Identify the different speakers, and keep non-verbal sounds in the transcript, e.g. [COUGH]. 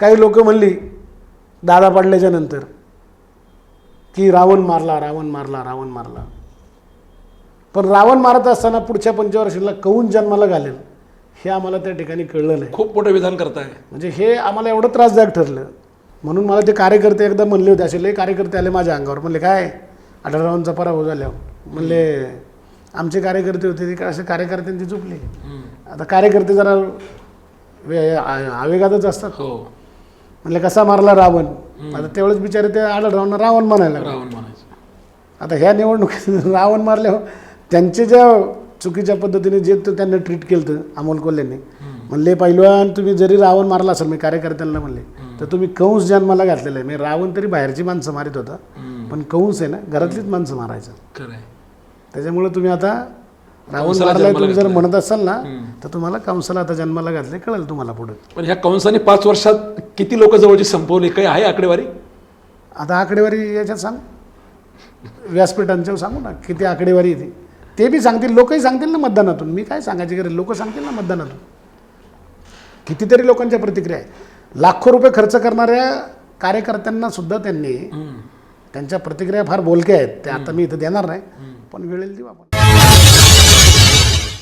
Speaker 1: काही लोक म्हणली दादा पडल्याच्या नंतर की रावण मारला रावण मारला रावण मारला. पण रावण मारत असताना पुढच्या पंचवर्षीला कौन जन्माला घालेल हे आम्हाला त्या ठिकाणी कळलं नाही.
Speaker 2: खूप मोठं विधान करताय.
Speaker 1: म्हणजे हे आम्हाला एवढं त्रासदायक ठरलं. म्हणून मला ते कार्यकर्ते एकदा म्हणले होते असे लय कार्यकर्ते आले माझ्या अंगावर. म्हणले काय? आढळरावांचा पराभव झाल्यावर. म्हणले आमचे कार्यकर्ते होते ते असे कार्यकर्त्यांची चुकली. आता कार्यकर्ते जरा आवेगातच असतात.
Speaker 2: हो.
Speaker 1: म्हणले कसा मारला रावण? आता तेवढेच बिचारे ते आढळरावांना रावण म्हणायला लागले.
Speaker 2: रावण म्हणायचं.
Speaker 1: आता ह्या निवडणुकीत [LAUGHS] रावण मारल्यावर त्यांचे ज्या चुकीच्या पद्धतीने जे ते त्यांना ट्रीट केलं होतं अमोल कोल्हेंनी म्हणले पहिलवान तुम्ही जरी रावण मारला असेल मी कार्यकर्त्यांना म्हणले तर तुम्ही कंस जन्माला घातलेला आहे. मी रावण तरी बाहेरची माणसं मारित होता पण कंस आहे ना घरातलीच माणसं मारायचं.
Speaker 2: खरंय.
Speaker 1: त्याच्यामुळे तुम्ही आता रावण
Speaker 2: कंसाला
Speaker 1: मारलाय
Speaker 2: जन्माला
Speaker 1: तुम्ही जर
Speaker 2: घातलंय.
Speaker 1: म्हणत असाल ना तर तुम्हाला कंसाला आता जन्माला घातले कळेल तुम्हाला पुढे.
Speaker 2: पण ह्या कंसाने पाच वर्षात किती लोक जवळची संपवली? काही आहे आकडेवारी?
Speaker 1: आता आकडेवारी याच्यात सांग. व्यासपीठांच्यावर सांगू ना किती आकडेवारी येते ते. बी सांगतील लोकही सांगतील ना मतदानातून. मी काय सांगायची गरज? लोक सांगतील ना मतदानातून. कितीतरी लोकांच्या प्रतिक्रिया आहे लाखो रुपये खर्च करणाऱ्या कार्यकर्त्यांना सुद्धा त्यांनी त्यांच्या प्रतिक्रिया फार बोलक्या आहेत. त्या आता मी इथं देणार नाही. पण वेळेला देऊ आपण.